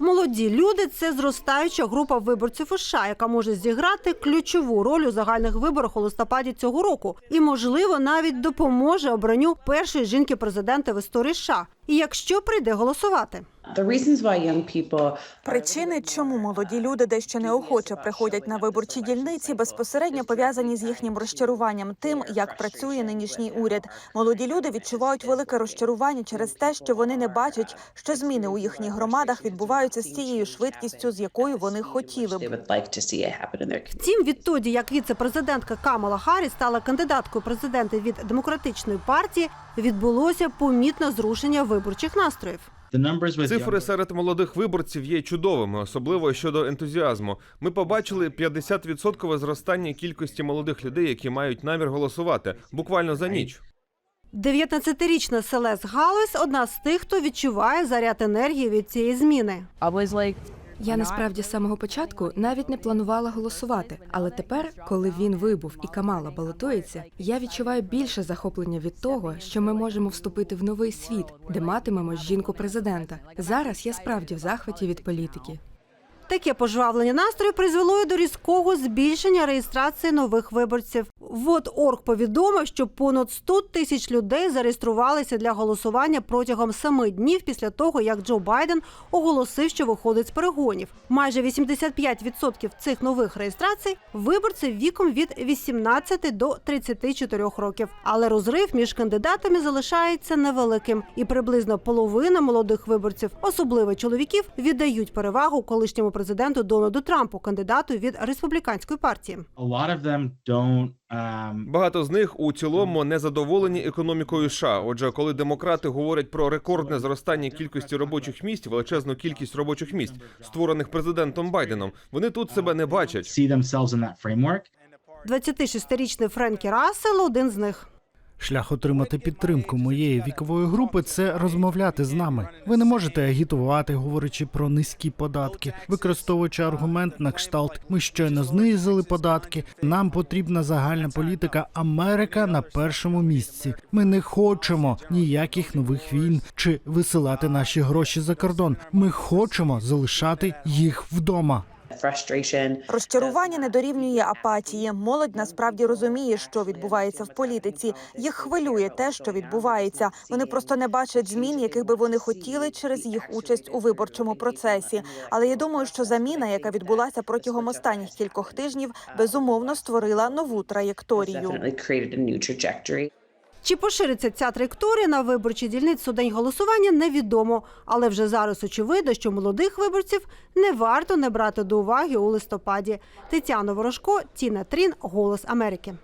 Mon Молоді люди це зростаюча група виборців у США, яка може зіграти ключову роль у загальних виборах у листопаді цього року, і можливо навіть допоможе обранню першої жінки президента в історії США. І якщо прийде голосувати. Причини, чому молоді люди дещо неохоче приходять на виборчі дільниці, безпосередньо пов'язані з їхнім розчаруванням тим, як працює нинішній уряд. Молоді люди відчувають велике розчарування через те, що вони не бачать, що зміни у їхніх громадах відбуваються з тією швидкістю, з якою вони хотіли б. Втім, відтоді, як віце-президентка Камала Харріс стала кандидаткою президента від демократичної партії, відбулося помітне зрушення виборчих настроїв. Цифри серед молодих виборців є чудовими, особливо щодо ентузіазму. Ми побачили 50% зростання кількості молодих людей, які мають намір голосувати буквально за ніч. 19-річна Селес Галвес – одна з тих, хто відчуває заряд енергії від цієї зміни. Я насправді з самого початку навіть не планувала голосувати. Але тепер, коли він вибув і Камала балотується, я відчуваю більше захоплення від того, що ми можемо вступити в новий світ, де матимемо жінку президента. Зараз я справді в захваті від політики. Таке пожвавлення настрою призвело до різкого збільшення реєстрації нових виборців. ВОД.Орг повідомив, що понад 100 тисяч людей зареєструвалися для голосування протягом семи днів після того, як Джо Байден оголосив, що виходить з перегонів. Майже 85% цих нових реєстрацій виборці віком від 18 до 34 років. Але розрив між кандидатами залишається невеликим, і приблизно половина молодих виборців, особливо чоловіків, віддають перевагу колишньому президенту Дональду Трампу, кандидату від республіканської партії. um, Багато з них у цілому не задоволені економікою США. Отже, коли демократи говорять про рекордне зростання кількості робочих місць, величезну кількість робочих місць, створених президентом Байденом, вони тут себе не бачать. see themselves in that 26-річний Френкі Рассел – один з них. Шлях отримати підтримку моєї вікової групи це розмовляти з нами. Ви не можете агітувати, говорячи про низькі податки, використовуючи аргумент на кшталт. Ми щойно знизили податки. Нам потрібна загальна політика. Америка на першому місці. Ми не хочемо ніяких нових війн чи висилати наші гроші за кордон. Ми хочемо залишати їх вдома. Розчарування не дорівнює апатії. Молодь насправді розуміє, що відбувається в політиці. Їх хвилює те, що відбувається. Вони просто не бачать змін, яких би вони хотіли через їх участь у виборчому процесі. Але я думаю, що заміна, яка відбулася протягом останніх кількох тижнів, безумовно створила нову траєкторію. Чи пошириться ця траєкторія на виборчі дільниці у день голосування, невідомо. Але вже зараз очевидно, що молодих виборців не варто не брати до уваги у листопаді. Тетяна Ворожко, Тіна Трін, Голос Америки.